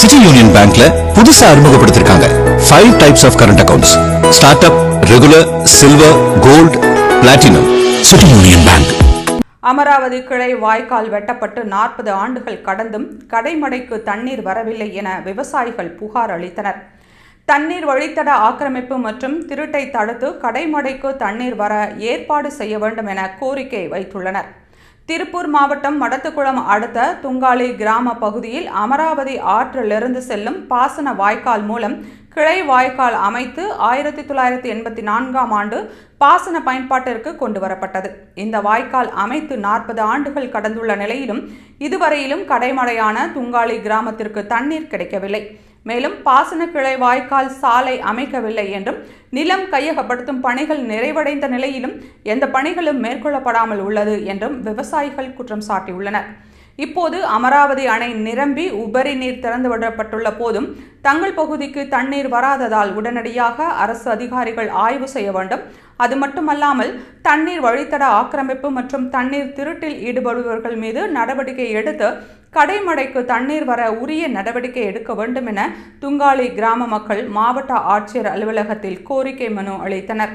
City union பேங்க்ல புதுசா அறிமுகப்படுத்திருக்காங்க. Five types of current accounts start up regular silver gold platinum City Union Bank Amaravathi கிளை வாய்க்கால் வெட்டப்பட்டு நாற்பது ஆண்டுகள் கடந்தும் கடைமடைக்கு தண்ணீர் வரவில்லை என விவசாயிகள் புகார் அளித்தனர். தண்ணீர் வழித்தட ஆக்கிரமிப்பு மற்றும் திருட்டை தடுத்து கடைமடைக்கு தண்ணீர் வர ஏற்பாடு செய்ய வேண்டும் என கோரிக்கை வைத்துள்ளனர். திருப்பூர் மாவட்டம் மடத்துக்குளம் அடுத்த துங்காளி கிராம பகுதியில் அமராவதி ஆற்றிலிருந்து செல்லும் பாசன வாய்க்கால் மூலம் கிளை வாய்க்கால் அமைத்து ஆயிரத்தி தொள்ளாயிரத்தி எண்பத்தி நான்காம் ஆண்டு பாசன பயன்பாட்டிற்கு கொண்டு வரப்பட்டது. இந்த வாய்க்கால் அமைத்து நாற்பது ஆண்டுகள் கடந்துள்ள நிலையிலும் இதுவரையிலும் கடைமடையான துங்காளி கிராமத்திற்கு தண்ணீர் கிடைக்கவில்லை. மேலும் பாசன வாய்க்கால் சாலை அமைக்கவில்லை என்றும் நிலம் கையகப்படுத்தும் பணிகள் நிறைவடைந்த நிலையிலும் எந்த பணிகளும் மேற்கொள்ளப்படாமல் உள்ளது என்றும் விவசாயிகள் குற்றம் சாட்டியுள்ளனர். இப்போது அமராவதி அணை நிரம்பி உபரி நீர் திறந்துவிடப்பட்டுள்ள போதும் தங்கள் பகுதிக்கு தண்ணீர் வராததால் உடனடியாக அரசு அதிகாரிகள் ஆய்வு செய்ய வேண்டும். அது மட்டுமல்லாமல் தண்ணீர் வழித்தட ஆக்கிரமிப்பு மற்றும் தண்ணீர் திருட்டில் ஈடுபடுபவர்கள் மீது நடவடிக்கை எடுத்து கடைமடைக்கு தண்ணீர் வர உரிய நடவடிக்கை எடுக்க வேண்டும் என துங்காளி கிராம மக்கள் மாவட்ட ஆட்சியர் அலுவலகத்தில் கோரிக்கை மனு அளித்தனர்.